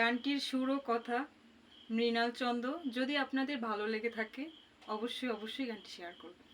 গানটির সুর ও কথা, মৃণাল চন্দ যদি আপনাদের ভালো লেগে থাকে, অবশ্যই অবশ্যই গানটি শেয়ার করবেন।